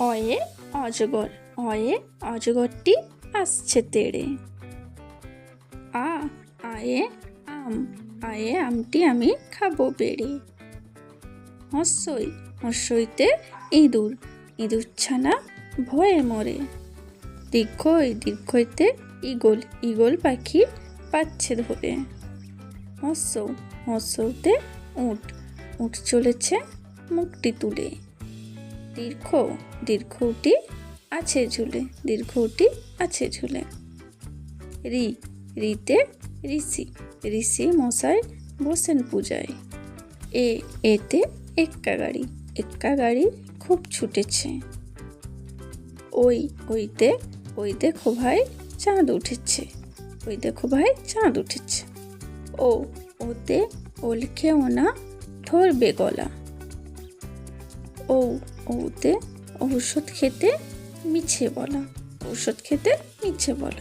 অয়ে অজগর, অয়ে অজগরটি আসছে তেড়ে। আ, আয়ে আম, আয়ে আমটি আমি খাব বেড়ে। হস্যই, হস্যইতে ইঁদুর ইঁদুর ছানা ভয়ে মরে। দীর্ঘই, দীর্ঘইতে ইগল ইগল পাখি পাচ্ছে ধরে। হস্য হস্যতে উট উট চলেছে মুখটি তুলে। দীর্ঘ দীর্ঘটি আছে ঝুলে দীর্ঘটি আছে ঝুলে। রি, রিতে ঋষি ঋষি মশাই বসেন পূজায়। এ, এতে এক্কা গাড়ি এক্কা গাড়ি খুব ছুটেছে। ওই, ওইতে ওই দেখো ভাই চাঁদ উঠেছে ওই দেখো ভাই চাঁদ উঠেছে। ও, ওতে ওল খেও না, ধরবে গলা। ও ওতে ঔষধ খেতে মিছে বলা। ঔষধ খেতে মিছে বলা।